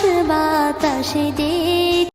十八到十地。